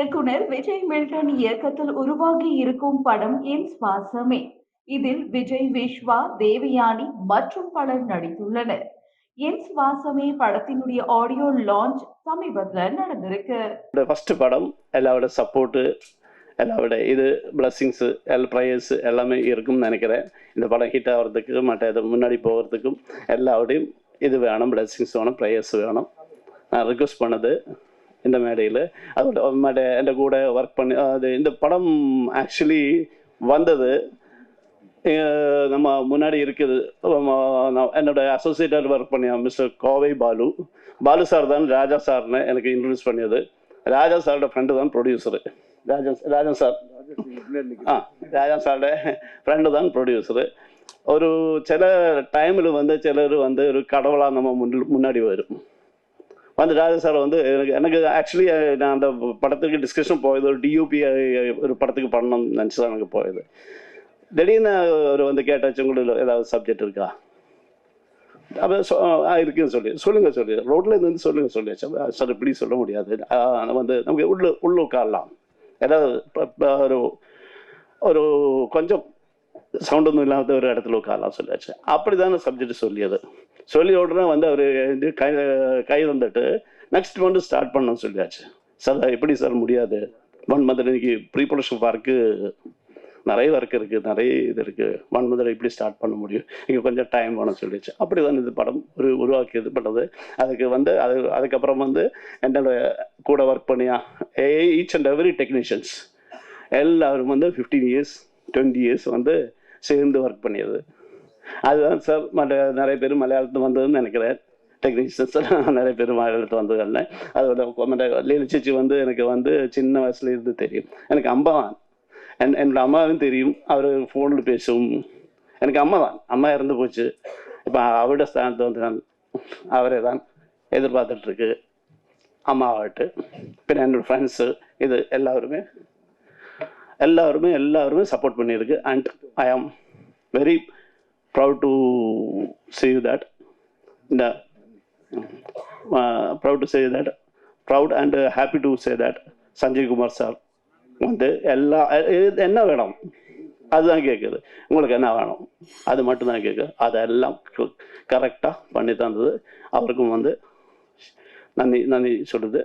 இயக்குனர் விஜய் மில்டன் இயக்கத்தில் உருவாகி இருக்கும் படம் என் சுவாசமே. இதில் விஜய் விஸ்வா தேவயானி மற்றும் பலர் நடித்துள்ளனர். என் சுவாசமே படத்தினுடைய ஆடியோ லான்ச் சமீபத்தில் நடந்திருக்கு. ஃபர்ஸ்ட் படம் எல்லாரோட சப்போர்ட்டு எல்லாரோட இது பிளஸ்ஸிங்ஸு எல் ப்ரையர்ஸ் எல்லாமே இருக்கும்னு நினைக்கிறேன். இந்த படம் ஹிட் ஆகிறதுக்கு மற்ற இது முன்னாடி போகிறதுக்கும் எல்லாரோடையும் இது வேணும் பிளஸ்ஸிங்ஸ் வேணும் ப்ரையர்ஸ் வேணும். நான் ரிக்வஸ்ட் பண்ணது இந்த மேடையில். அதோட மேடை என் கூட ஒர்க் பண்ணி அது இந்த படம் ஆக்சுவலி வந்தது. நம்ம முன்னாடி இருக்குது. என்னோட அசோசியேட்டட் ஒர்க் பண்ணியா மிஸ்டர் கோவை பாலு. பாலு சார் தான் ராஜா சார்னு எனக்கு இன்ட்ரடியூஸ் பண்ணியது. ராஜா சாரோட ஃப்ரெண்டு தான் ப்ரொடியூசரு ராஜா ராஜா சார் ஆ ராஜா சாரோட ஃப்ரெண்டு தான் ப்ரொடியூசரு ஒரு சில டைமில் வந்து சிலர் வந்து ஒரு கடவுளாக நம்ம முன் முன்னாடி வரும். வந்து ராஜா சார் வந்து எனக்கு எனக்கு ஆக்சுவலி நான் அந்த படத்துக்கு டிஸ்கஷன் போயது ஒரு டியூபி ஒரு படத்துக்கு பண்ணணும்னு நினச்சி தான் எனக்கு போயது. திடீர்னு ஒரு வந்து கேட்டாச்சும் கூட ஏதாவது சப்ஜெக்ட் இருக்கா? அப்போ சொ ஆ, இருக்குன்னு சொல்லி சொல்லுங்க சொல்லி ரோட்ல இருந்து வந்து சொல்லுங்க சொல்லியாச்சு சார் இப்படி சொல்ல முடியாது. வந்து நமக்கு உள்ள உள்ள உட்காரலாம் ஏதாவது ஒரு ஒரு கொஞ்சம் சவுண்ட் ஒன்றும் இல்லாத ஒரு இடத்துல உட்காரலாம் சொல்லியாச்சு. அப்படி தான் சப்ஜெக்ட் சொல்லியது. சொல்லி உடனே வந்து அவர் கை கை வந்துட்டு நெக்ஸ்ட் மந்த் ஸ்டார்ட் பண்ண சொல்லியாச்சு. சார் எப்படி சார் முடியாது? ஒன் மந்த் இன்னைக்கு ப்ரீ ப்ரொடக்ஷன் ஒர்க்கு நிறைய ஒர்க் இருக்குது நிறைய இது இருக்குது ஒன் மந்த்தில் எப்படி ஸ்டார்ட் பண்ண முடியும்? இங்கே கொஞ்சம் டைம் வேணும் சொல்லிடுச்சு அப்படி தான் இது படம் ஒரு உருவாக்கி இது பண்ணது அதுக்கு வந்து அது அதுக்கப்புறம் வந்து என்னோட கூட ஒர்க் பண்ணியா ஈச் அண்ட் எவ்ரி டெக்னீஷியன்ஸ் எல்லாரும் வந்து ஃபிஃப்டீன் இயர்ஸ் டுவெண்ட்டி இயர்ஸ் வந்து சேர்ந்து ஒர்க் பண்ணியது. அதுதான் சார் மற்ற நிறைய பேர் மலையாளத்து வந்ததுன்னு நினைக்கிறேன். டெக்னீஷியன்ஸ் நிறைய பேர் மலையாளத்து வந்ததில்லை அதோட மற்ற லீலச்சிச்சி வந்து எனக்கு வந்து சின்ன வயசுல இருந்து தெரியும். எனக்கு அம்மா தான் என் என்னோட அம்மாவும் தெரியும். அவர் ஃபோனில் பேசும். எனக்கு அம்மா தான் அம்மா இறந்து போச்சு. இப்போ அவரோட ஸ்தானத்தை வந்து நான் அவரே தான் எதிர்பார்த்துட்ருக்கு அம்மாவாட்டு. பின்ன என்னோடய ஃப்ரெண்ட்ஸு இது எல்லாருமே எல்லாருமே எல்லாருமே சப்போர்ட் பண்ணியிருக்கு. And I am very proud to say that இந்த proud to say that proud and happy to say that Sanjay Kumar sir வந்து எல்லா என்ன வேணும்? அதுதான் கேட்குது உங்களுக்கு என்ன வேணும்? அது மட்டும்தான் கேட்குது அதெல்லாம் கரெக்டாக பண்ணி தந்தது. அவருக்கும் வந்து நன்றி நன்றி சொல்லுது.